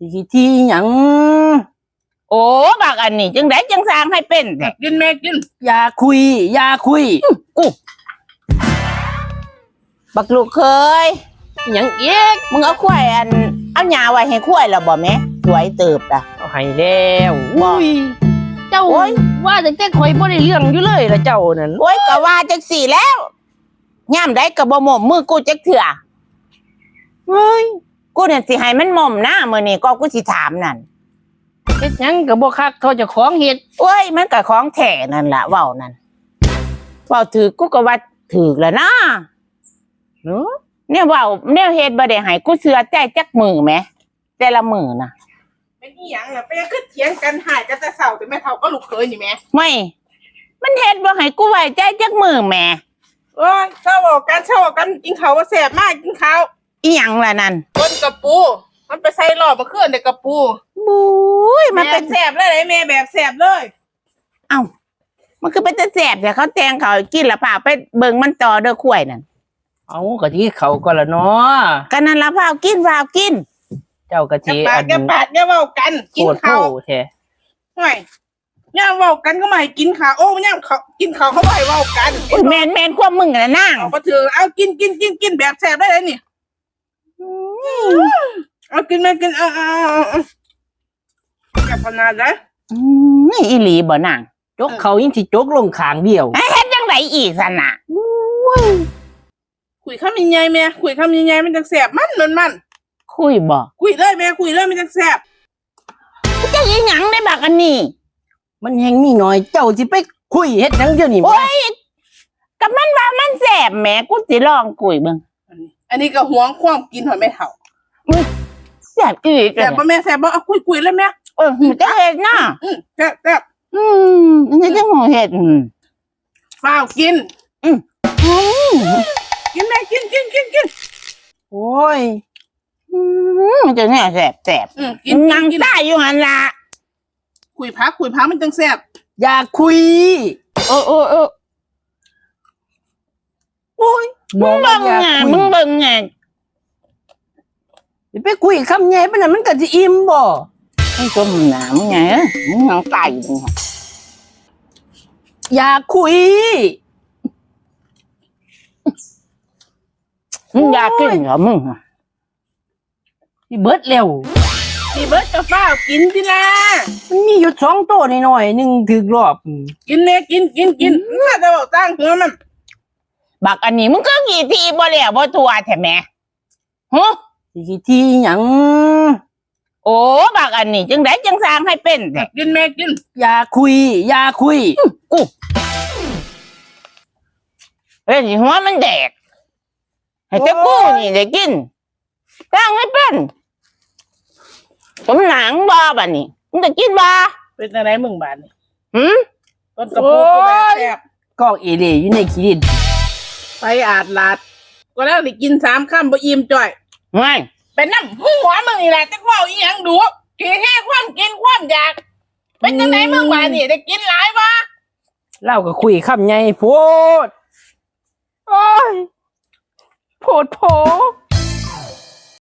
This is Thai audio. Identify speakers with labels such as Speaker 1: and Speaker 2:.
Speaker 1: สิที่หยัง
Speaker 2: โอ้บักอันนี้จังไดจังสร้างให้เป็นแท้
Speaker 3: กินแม่กิน
Speaker 1: อย่าคุย อย่าคุย
Speaker 2: กูบักลูกเคย
Speaker 1: หยังเอ๊ก
Speaker 2: มึงเอาควายอัน เอาหญ้าไว้ให้ควายแล้วบ่แม่สวยเติบอะ
Speaker 1: เอาให้แล้ว
Speaker 2: บ่
Speaker 1: อุ้ยเจ้า
Speaker 2: โอ้ย
Speaker 1: ว่าแต่แต่ข่อยบ่ได้เรื่องอยู่เลยละเจ้านั่น
Speaker 2: โอ้ยก็ว่าจังสี่แล้วย่ามได้ก็บ่หม่อมมือกูจักเถื่อเฮ้ย กูเนี่ยสิให้มันหม่อมหน้ามื้อนี้ก็กูสิถามนั่น
Speaker 1: เฮ็ดหยังก็บ่คักเขาเจะของเฮ็ด
Speaker 2: โอ้ย มันก็ของแท้นั่นล่ะเว้านั่นเว้าถือกูก็ว่าถือแล้วนะ
Speaker 1: เนาะ
Speaker 2: เนี่ยเว้าเนี่ยเฮ็ดบ่ได้ให้กูเชื่อใจจักมือแหมแต่ละมือน่ะ
Speaker 3: เป็นอีหยังล่ะไปขึ้นเถียงกันหายกันแต่เสาแต่แม่เฒ่าก็ลูกเคยนี่แม่
Speaker 2: ไม่ มันเฮ็ดบ่ให้กูไว้ใจจักมือแหม
Speaker 3: โอ้ยเศร้าบอกกันเศร้าบอกกันกินข้าวว่าแสบมากกินข้าว
Speaker 2: อีหยังล่ะนั่น
Speaker 3: บนกระปู มันไปใส่หลอดมาเคลื่อนในกระปู
Speaker 2: บุ้ยมันเป็น
Speaker 3: แสบเลยไหนแม่แบบแสบเลย
Speaker 2: เอ้ามันคือเป็นตะแสบแต่เขาแตงเขากินและเปล่าไปเบิ่งมันต่อเด้อข่วยนั่น
Speaker 1: เอากะทิเขาก็ละเนาะ
Speaker 2: ก็นั่นละเปล่ากินเปล่ากิน
Speaker 1: เจ้ากะ
Speaker 3: อย่า
Speaker 1: ทิ
Speaker 3: ปา
Speaker 1: อั
Speaker 3: ด
Speaker 1: น
Speaker 3: อย่าปาดอย่าเว้ากัน
Speaker 1: โค
Speaker 3: กิน
Speaker 1: ตรโพ
Speaker 3: ข้าว
Speaker 1: แท้
Speaker 3: ห่วยย่าเว้ากันก็ไม่ให้กินข้าวโอ้มันย่างเขากินข้าวเขาไม่ให้เว้ากัน
Speaker 2: อุ้ยแมนแมนควบมึงนะนาง
Speaker 3: เอาก็ถือเอากินกินกินกินแบบแสบได้เลยนี่ เอากินมากินเอาเอาเอาเอาเอาอย่าพนาดนะ
Speaker 2: อืมอีหลีบ่นาง
Speaker 1: จกเขายิ่งสิจกลงขางเดียว
Speaker 2: เฮ็ดจังไดอีกสั่นน่ะ
Speaker 3: คุยคำยังไงแม่คุยคำยังไงมันจะแสบมันมันมัน
Speaker 2: คุยบ่
Speaker 3: คุยเลยแม่คุยเลยมันจะแสบ
Speaker 2: จะอีหยังได้บักอันนี้
Speaker 1: มันแหงมีน้อยเจ้าสิไปคุยเฮ็ดหยังเดี๋ยวนี้
Speaker 2: โอ้ยกับมันว่ามันแสบแหมกูสิลองคุยเบิ่ง
Speaker 3: อันนี้อันนี้ก็ห่วงความกินหอยไม่เท่า
Speaker 2: แสบอีก
Speaker 3: แสบบ่แม่แสบบ่เอาคุยคุยเลยแม่
Speaker 2: เออมันจะเฮ็ดนะ
Speaker 3: อืมแสบแสบ
Speaker 2: อืมมันจะจังหัวเฮ็ดอืม
Speaker 3: ฝ้าวกิน
Speaker 2: อืม
Speaker 3: กินแม่กินกินกินกิน
Speaker 1: โอ้ย
Speaker 2: อืมมันจะแน่แสบแสบ
Speaker 3: อืมกิน
Speaker 2: นาง
Speaker 3: กิน
Speaker 2: ตายอยู่หันละ
Speaker 3: คุยพักคุยพักมันจังแสบ
Speaker 1: อย่าคุย
Speaker 2: เออเออเออ
Speaker 1: โอ้ย
Speaker 2: มึง
Speaker 1: ว่า
Speaker 2: เบิ่ง
Speaker 1: อย่า
Speaker 2: ไง
Speaker 1: คุย
Speaker 2: มึงเบิ่งไง
Speaker 1: สิไปคุยคำใหญ่ปานนั้นมันก็สิอิ่มบ่
Speaker 2: มึงจมหนามึงไงมึงนางตายอยู่นี่
Speaker 1: อย่าคุย
Speaker 2: มึงอยากกินเหรอมึงอะ
Speaker 1: สิเบิดแล้ว
Speaker 3: พี่เบิร์ดกับฝ้าวกินทีละ
Speaker 1: มันมีอยู่สองตัวน้อยๆหนึงถึกรอบ
Speaker 3: กินแม่กินกินกินข้าจะบอกตั้งหัวมัน
Speaker 2: บักอันนี้มึงก็กี่ทีบ่แล้วบ่ทัวแท้แม่ฮะ
Speaker 1: สิที่หยัง
Speaker 2: โอ้บักอันนี้จังไดจังสร้างให้เป็นแท้
Speaker 3: กินแม่กิน
Speaker 1: อย่าคุย อย่าคุย
Speaker 2: กูเฮ้ยหัวมันแดกให้เจ้ากูนี่ได้กินสร้างให้เป็นสมหนังบ่บัดนี้มึงจะกินบ่
Speaker 3: เป็นอะไรมึงบานนี่
Speaker 2: หืม
Speaker 3: ต้นกระปูก็แบบแสบ
Speaker 1: กอกเอเดอยู่ในขี้ดิน
Speaker 3: ไปอาดลาดก็แล้วได้กินสามคำบ่อิ่มจ่อย
Speaker 2: ไม่
Speaker 3: เป็นน้ำหัวมึงนี่แหละจะเว่าอีหยังดูกินแค่ความกินความอยากเป็นจังไหนมึงบานนี่ได้กินหลายวะ
Speaker 1: เล่าก็คุยคำใหญ่โพดโอ้ยโพดโพ